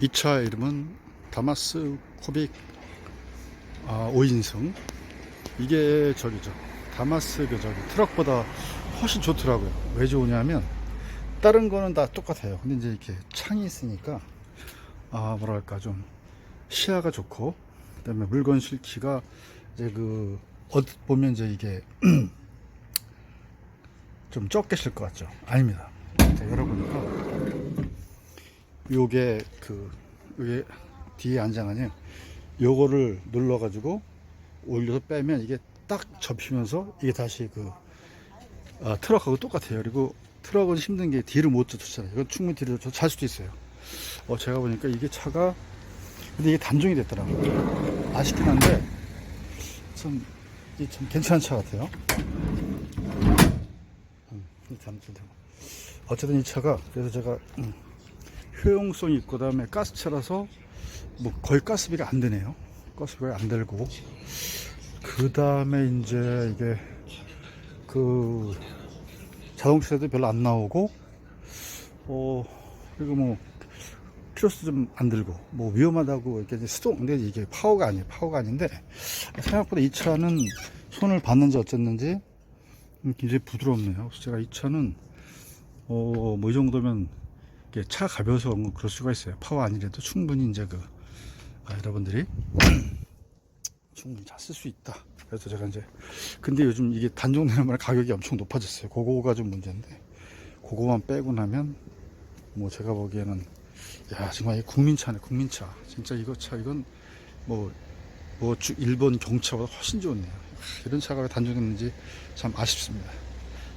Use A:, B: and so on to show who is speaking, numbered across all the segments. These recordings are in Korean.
A: 이 차 이름은 다마스 코빅 아, 5인승. 이게 저기죠. 다마스 그 저기 트럭보다 훨씬 좋더라고요. 왜 좋으냐면 다른 거는 다 똑같아요. 근데 이제 이렇게 창이 있으니까 아 뭐랄까 좀 시야가 좋고 그 다음에 물건 실기가 이제 그 보면 이제 이게 좀 적게 실것 같죠. 아닙니다. 자, 열어보니까 요게 그 요게 뒤에 안장하니 요거를 눌러 가지고 올려서 빼면 이게 딱 접히면서 이게 다시 그 아, 트럭하고 똑같아요. 그리고 트럭은 힘든 게 뒤를 못 젖잖아요. 이건 충분히 뒤를 잘 수도 있어요. 어 제가 보니까 이게 차가 근데 이게 단종이 됐더라고요. 아쉽긴 한데 참, 참 괜찮은 차 같아요. 음, 이 단종. 어쨌든 이 차가 그래서 제가 음, 효용성이 있고 그다음에 가스차라서 뭐 거의 가스비가 안 드네요. 가스비가 안 들고. 그 다음에 이제 이게 그 자동차도 별로 안 나오고 어 그리고 뭐 키로수 좀 안 들고 뭐 위험하다고 이렇게 수동 근데 이게 파워가 아니에요. 파워가 아닌데 생각보다 이 차는 손을 봤는지 어쨌는지 음, 굉장히 부드럽네요. 그래서 제가 이 차는 어뭐 이 정도면 차 가벼워서 그럴 수가 있어요. 파워 아니래도 충분히 이제 그 아, 여러분들이 충분히 잘 쓸 수 있다. 그래서 제가 이제 근데 요즘 이게 단종 말 가격이 엄청 높아졌어요. 그거가 좀 문제인데 그거만 빼고 나면 뭐 제가 보기에는 야 정말 이 국민차네 국민차 진짜 이거 차 이건 뭐뭐 일본 경차보다 훨씬 좋네요. 이런 차가 왜 단종했는지 참 아쉽습니다.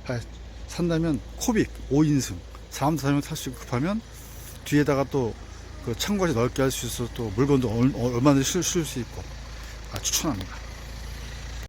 A: 아, 산다면 코빅 5인승 3, 4명 탈수 있고 급하면 뒤에다가 또 그 창고까지 넓게 할 수 있어서 또 물건도 얼- 얼마든지 실수 있고 아, 추천합니다.